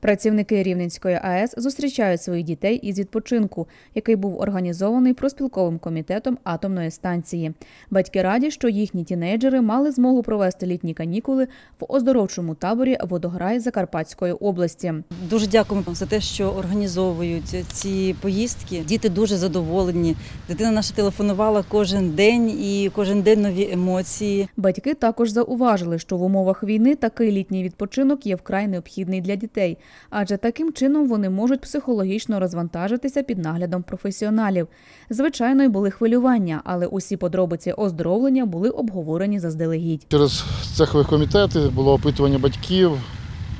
Працівники Рівненської АЕС зустрічають своїх дітей із відпочинку, який був організований проспілковим комітетом атомної станції. Батьки раді, що їхні тінейджери мали змогу провести літні канікули в оздоровчому таборі Водограй Закарпатської області. Дуже дякуємо за те, що організовують ці поїздки. Діти дуже задоволені. Дитина наша телефонувала кожен день і кожен день нові емоції. Батьки також зауважили, що в умовах війни такий літній відпочинок є вкрай необхідний для дітей, адже таким чином вони можуть психологічно розвантажитися під наглядом професіоналів. Звичайно, й були хвилювання, але усі подробиці оздоровлення були обговорені заздалегідь. Через цехові комітети було опитування батьків,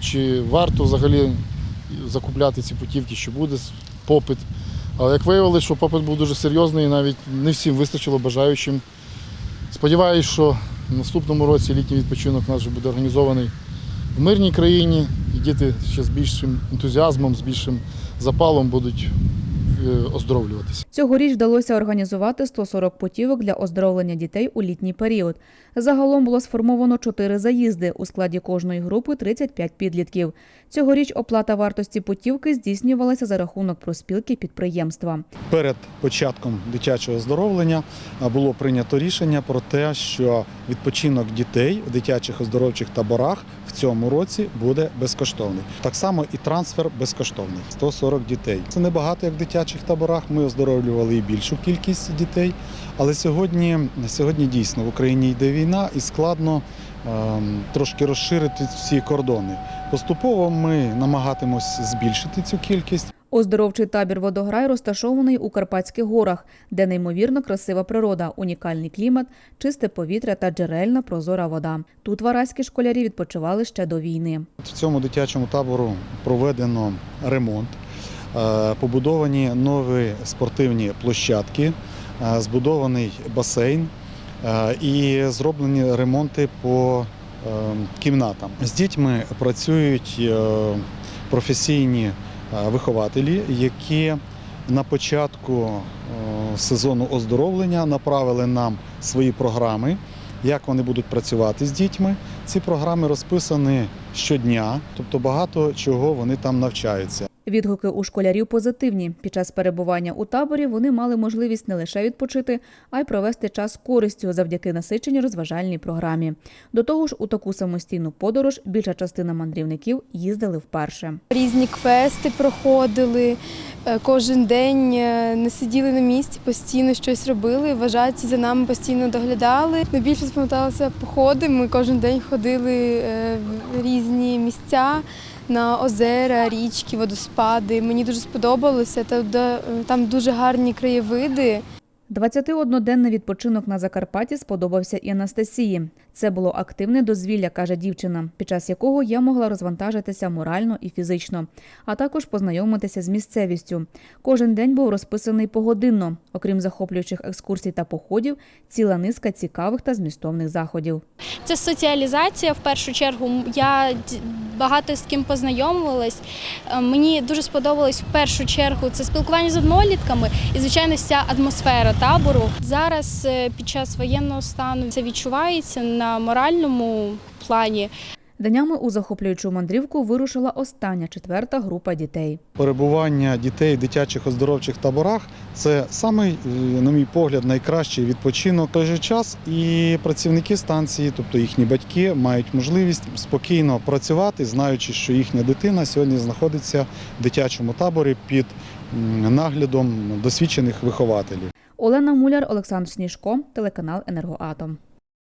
чи варто взагалі закупляти ці путівки, чи буде попит. Але як виявилося, що попит був дуже серйозний, і навіть не всім вистачило бажаючим. Сподіваюсь, що в наступному році літній відпочинок у нас вже буде організований в мирній країні, діти ще з більшим ентузіазмом, з більшим запалом будуть оздоровлюватися. Цьогоріч вдалося організувати 140 путівок для оздоровлення дітей у літній період. Загалом було сформовано 4 заїзди. У складі кожної групи 35 підлітків. Цьогоріч оплата вартості путівки здійснювалася за рахунок проспілки підприємства. Перед початком дитячого оздоровлення було прийнято рішення про те, що відпочинок дітей в дитячих оздоровчих таборах в цьому році буде безкоштовний. Так само і трансфер безкоштовний 140 дітей. Це небагато, як в дитячих таборах. Ми оздоровлювали і більшу кількість дітей. Але сьогодні, сьогодні дійсно в Україні йде війна і складно ем, трошки розширити ці кордони. Поступово ми намагатимось збільшити цю кількість. Оздоровчий табір Водограй розташований у Карпатських горах, де неймовірно красива природа, унікальний клімат, чисте повітря та джерельна прозора вода. Тут вараські школярі відпочивали ще до війни. В цьому дитячому табору проведено ремонт, е, побудовані нові спортивні площадки, е, збудований басейн е, і зроблені ремонти по е, кімнатам. З дітьми працюють е, професійні е, вихователі, які на початку е, сезону оздоровлення направили нам свої програми, як вони будуть працювати з дітьми. Ці програми розписані щодня, тобто багато чого вони там навчаються. Відгуки у школярів позитивні. Під час перебування у таборі вони мали можливість не лише відпочити, а й провести час користю завдяки насиченій розважальній програмі. До того ж, у таку самостійну подорож більша частина мандрівників їздили вперше. Різні квести проходили. е, Кожен день е, не сиділи на місці, постійно щось робили. Вважаті за нами постійно доглядали. Найбільше запам'яталися походи. Ми кожен день ходили е, в різні місця на озера, річки, водоспади. Мені дуже сподобалося. Та Там дуже гарні краєвиди. 21-денний відпочинок на Закарпатті сподобався і Анастасії. Це було активне дозвілля, каже дівчина, під час якого я могла розвантажитися морально і фізично, а також познайомитися з місцевістю. Кожен день був розписаний погодинно. Окрім захоплюючих екскурсій та походів, ціла низка цікавих та змістовних заходів. Це соціалізація. В першу чергу я багато з ким познайомилась. Е, Мені дуже сподобалось в першу чергу це спілкування з однолітками і, звичайно, вся атмосфера табору. Зараз е, під час воєнного стану це відчувається на моральному плані. Днями у захоплюючу мандрівку вирушила остання четверта група дітей. Перебування дітей в дитячих оздоровчих таборах це самий, е, на мій погляд, найкращий відпочинок. В той же час і працівники станції, тобто їхні батьки, мають можливість спокійно працювати, знаючи, що їхня дитина сьогодні знаходиться в дитячому таборі під наглядом досвідчених вихователів. Олена Муляр, Олександр Сніжко, телеканал Енергоатом.